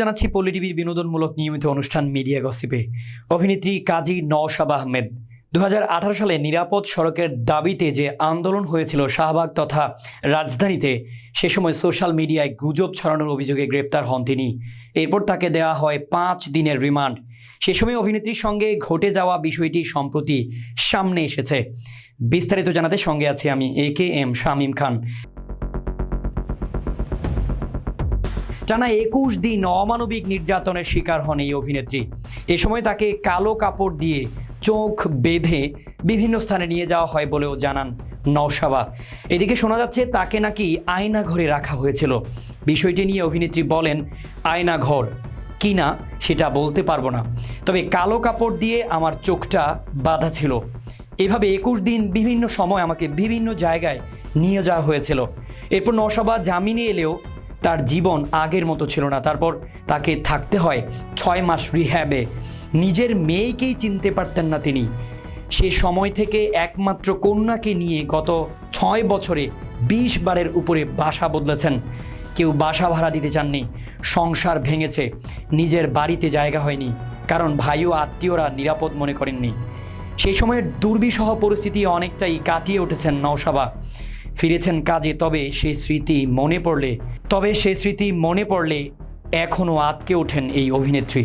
জানাচ্ছি পল্লী টিভির বিনোদনমূলক নিয়মিত অনুষ্ঠান মিডিয়া গসিপে। অভিনেত্রী কাজী নওশাবা আহমেদ দু হাজার আঠারো সালে নিরাপদ সড়কের দাবিতে যে আন্দোলন হয়েছিল শাহবাগ তথা রাজধানীতে, সে সময় সোশ্যাল মিডিয়ায় গুজব ছড়ানোর অভিযোগে গ্রেপ্তার হন তিনি। এরপর তাকে দেওয়া হয় পাঁচ দিনের রিমান্ড। সে সময় অভিনেত্রীর সঙ্গে ঘটে যাওয়া বিষয়টি সম্প্রতি সামনে এসেছে। বিস্তারিত জানাতে সঙ্গে আছি আমি এ কে এম শামীম খান। টানা একুশ দিন অমানবিক নির্যাতনের শিকার হন এই অভিনেত্রী। এ সময় তাকে কালো কাপড় দিয়ে চোখ বেঁধে বিভিন্ন স্থানে নিয়ে যাওয়া হয় বলেও জানান নওশাবা এদিকে শোনা যাচ্ছে, তাকে নাকি আয়না ঘরে রাখা হয়েছিল। বিষয়টি নিয়ে অভিনেত্রী বলেন আয়না ঘর কি না সেটা বলতে পারব না। তবে কালো কাপড় দিয়ে আমার চোখটা বাঁধা ছিল। এভাবে একুশ দিন বিভিন্ন সময় আমাকে বিভিন্ন জায়গায় নিয়ে যাওয়া হয়েছিল। এরপর নওশাবা জামিনে এলেও তার জীবন আগের মতো ছিল না। তারপর তাকে থাকতে হয় ছয় মাস রিহ্যাবে। নিজের মেয়েকেই চিনতে পারতেন না তিনি। সে সময় থেকে একমাত্র কন্যাকে নিয়ে গত ছয় বছরে বিশ বারের উপরে বাসা বদলেছেন। কেউ বাসা ভাড়া দিতে চাননি। সংসার ভেঙেছে। নিজের বাড়িতে জায়গা হয়নি। কারণ ভাই ও আত্মীয়রা নিরাপদ মনে করেননি। সেই সময়ের দুর্বিষহ পরিস্থিতি অনেকটাই কাটিয়ে উঠেছেন নওশাবা। ফিরেছেন কাজে, তবে সে স্মৃতি মনে পড়লে, তবে সে স্মৃতি মনে পড়লে এখনও আটকে ওঠেন এই অভিনেত্রী।